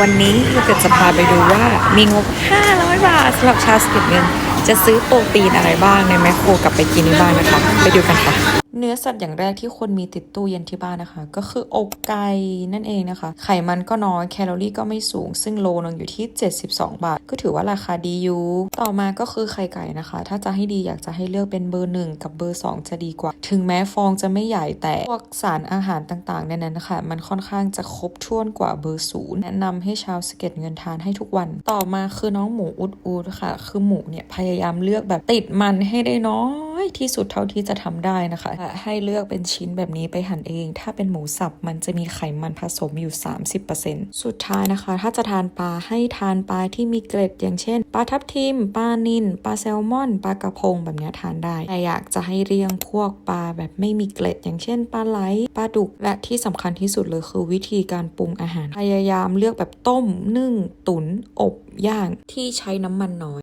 วันนี้เราเกดจะพาไปดูว่ามีงบ 500 บาทสำหรับชาสกิดเงิน จะซื้อโปรตีนอะไรบ้างในแมคโครกลับไปกินที่บ้านนะคะ ไปดูกันค่ะ เนื้อสัตว์อย่างแรกที่ควรมีติดตู้เย็นที่บ้านนะคะ ก็คืออกไก่นั่นเองนะคะ ไขมันก็น้อยแคลอรี่ก็ไม่สูง ซึ่งโลนึงอยู่ที่ 72 บาท ก็ถือว่าราคาดีอยู่ ต่อมาก็คือไข่ไก่นะคะ ถ้าจะให้ดีอยากจะให้เลือกเป็นเบอร์หนึ่งกับเบอร์สองจะดีกว่า ถึงแม้ฟองจะไม่ใหญ่แต่พวกสารอาหารต่างๆในนั้นนะคะมันค่อนข้างจะครบถ้วนกว่าเบอร์ศูนย์แนะนำให้ชาวสเก็ตเงินทานให้ทุกวัน ต่อมาคือน้องหมูอุดอูดค่ะ คือหมูเนี่ยพยายามเลือกแบบติดมันให้ได้น้อยที่สุดเท่าที่จะทำได้นะคะและให้เลือกเป็นชิ้นแบบนี้ไปหั่นเอง ถ้าเป็นหมูสับมันจะมีไขมันผสมอยู่ 30%สุดท้ายนะคะ ถ้าจะทานปลาให้ทานปลาที่มีเกล็ดอย่างเช่นปลาทับทิมปลานิลปลาแซลมอนปลากระพงแบบนี้ทานได้ แต่อยากจะให้เรียงพวกปลาแบบไม่มีเกล็ด อย่างเช่นปลาไหลปลาดุกและที่สำคัญที่สุดเลยคือวิธีการปรุงอาหาร พยายามเลือกแบบต้ม นึ่ง ตุ๋นอบย่างที่ใช้น้ำมันน้อย